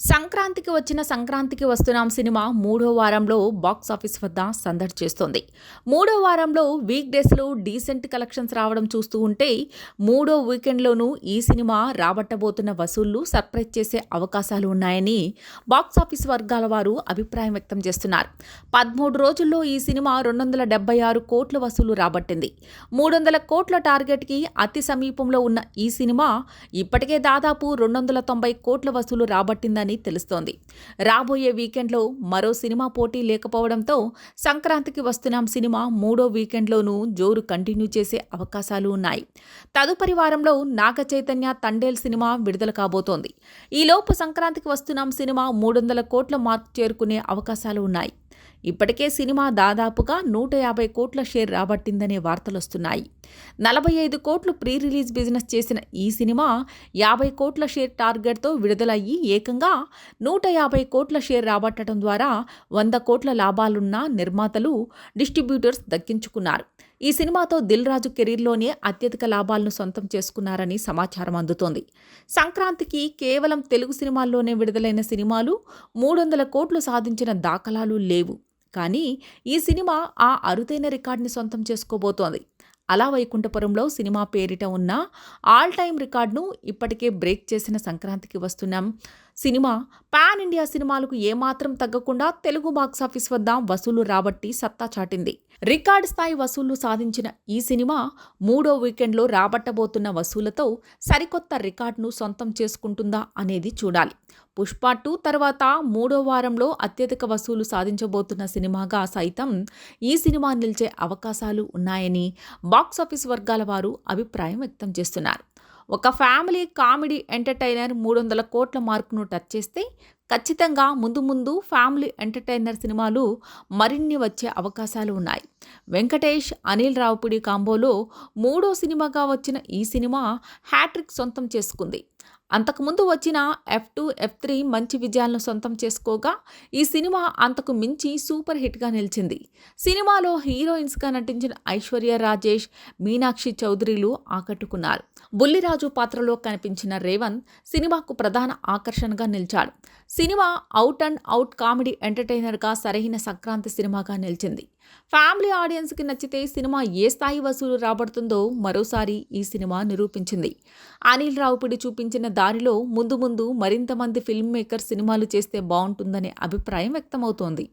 సంక్రాంతికి వచ్చిన సంక్రాంతికి వస్తున్నాం సినిమా మూడో వారంలో బాక్స్ ఆఫీస్ వద్ద సందడి చేస్తోంది. మూడో వారంలో వీక్ డేస్లో డీసెంట్ కలెక్షన్స్ రావడం చూస్తూ ఉంటే మూడో వీకెండ్లోనూ ఈ సినిమా రాబట్టబోతున్న వసూళ్ళు సర్ప్రైజ్ చేసే అవకాశాలు ఉన్నాయని బాక్స్ ఆఫీస్ వర్గాల వారు అభిప్రాయం వ్యక్తం చేస్తున్నారు. పదమూడు రోజుల్లో ఈ సినిమా రెండు వందల డెబ్బై ఆరు కోట్ల వసూలు రాబట్టింది. మూడు వందల కోట్ల టార్గెట్కి అతి సమీపంలో ఉన్న ఈ సినిమా ఇప్పటికే దాదాపు రెండు వందల తొంభై కోట్ల వసూలు రాబట్టిందని తెలుస్తోంది. రాబోయే వీకెండ్లో మరో సినిమా పోటీ లేకపోవడంతో సంక్రాంతికి వస్తున్నాం సినిమా మూడో వీకెండ్లోనూ జోరు కంటిన్యూ చేసే అవకాశాలు ఉన్నాయి. తదుపరి వారంలో నాగ చైతన్య తండేల్ సినిమా విడుదల కాబోతోంది. ఈలోపు సంక్రాంతికి వస్తున్నాం సినిమా మూడు వందల కోట్ల మార్క్ చేరుకునే అవకాశాలు ఉన్నాయి. ఇప్పటికే సినిమా దాదాపుగా నూట యాభై కోట్ల షేర్ రాబట్టిందనే వార్తలొస్తున్నాయి. నలభై ఐదు కోట్లు ప్రీ రిలీజ్ బిజినెస్ చేసిన ఈ సినిమా యాభై కోట్ల షేర్ టార్గెట్తో విడుదలయ్యి ఏకంగా నూట యాభై కోట్ల షేర్ రాబట్టడం ద్వారా వంద కోట్ల లాభాలున్న నిర్మాతలు డిస్ట్రిబ్యూటర్స్ దక్కించుకున్నారు. ఈ సినిమాతో దిల్ రాజు కెరీర్లోనే అత్యధిక లాభాలను సొంతం చేసుకున్నారని సమాచారం అందుతోంది. సంక్రాంతికి కేవలం తెలుగు సినిమాల్లోనే విడుదలైన సినిమాలు మూడు వందల కోట్లు సాధించిన దాఖలాలు లేవు. కానీ ఈ సినిమా ఆ అరుదైన రికార్డుని సొంతం చేసుకోబోతోంది. అలా వైకుంఠపురంలో సినిమా పేరిట ఉన్న ఆల్ టైమ్ రికార్డును ఇప్పటికే బ్రేక్ చేసిన సంక్రాంతికి వస్తున్నాం సినిమా పాన్ ఇండియా సినిమాలకు ఏమాత్రం తగ్గకుండా తెలుగు బాక్సాఫీస్ వద్ద వసూలు రాబట్టి సత్తా చాటింది. రికార్డ్ స్థాయి వసూళ్ళు సాధించిన ఈ సినిమా మూడో వీకెండ్లో రాబట్టబోతున్న వసూలతో సరికొత్త రికార్డును సొంతం చేసుకుంటుందా అనేది చూడాలి. పుష్ప టూ తర్వాత మూడో వారంలో అత్యధిక వసూలు సాధించబోతున్న సినిమాగా సైతం ఈ సినిమా నిలిచే అవకాశాలు ఉన్నాయని బాక్సాఫీస్ వర్గాల వారు అభిప్రాయం వ్యక్తం చేస్తున్నారు. ఒక ఫ్యామిలీ కామెడీ ఎంటర్టైనర్ మూడు వందల కోట్ల మార్కును టచ్ చేస్తే ఖచ్చితంగా ముందు ముందు ఫ్యామిలీ ఎంటర్టైనర్ సినిమాలు మరిన్ని వచ్చే అవకాశాలు ఉన్నాయి. వెంకటేష్ అనిల్ రావుపిడి కాంబోలో మూడో సినిమాగా వచ్చిన ఈ సినిమా హ్యాట్రిక్ సొంతం చేసుకుంది. అంతకుముందు వచ్చిన ఎఫ్ టూ ఎఫ్ త్రీ మంచి విజయాలను సొంతం చేసుకోగా ఈ సినిమా అంతకు మించి సూపర్ హిట్గా నిలిచింది. సినిమాలో హీరోయిన్స్గా నటించిన ఐశ్వర్య రాజేష్ మీనాక్షి చౌదరిలు ఆకట్టుకున్నారు. బుల్లిరాజు పాత్రలో కనిపించిన రేవంత్ సినిమాకు ప్రధాన ఆకర్షణగా నిలిచాడు. Cinema out and out comedy ఎంటర్టైనర్గా సరైన సంక్రాంతి సినిమాగా నిలిచింది. ఫ్యామిలీ ఆడియన్స్కి నచ్చితే సినిమా ఏ స్థాయి వసూలు రాబడుతుందో మరోసారి ఈ సినిమా నిరూపించింది. అనిల్ రావుపిడి చూపించిన దారిలో ముందు ముందు మరింత మంది ఫిల్మ్ మేకర్ సినిమాలు చేస్తే బాగుంటుందనే అభిప్రాయం వ్యక్తమవుతోంది.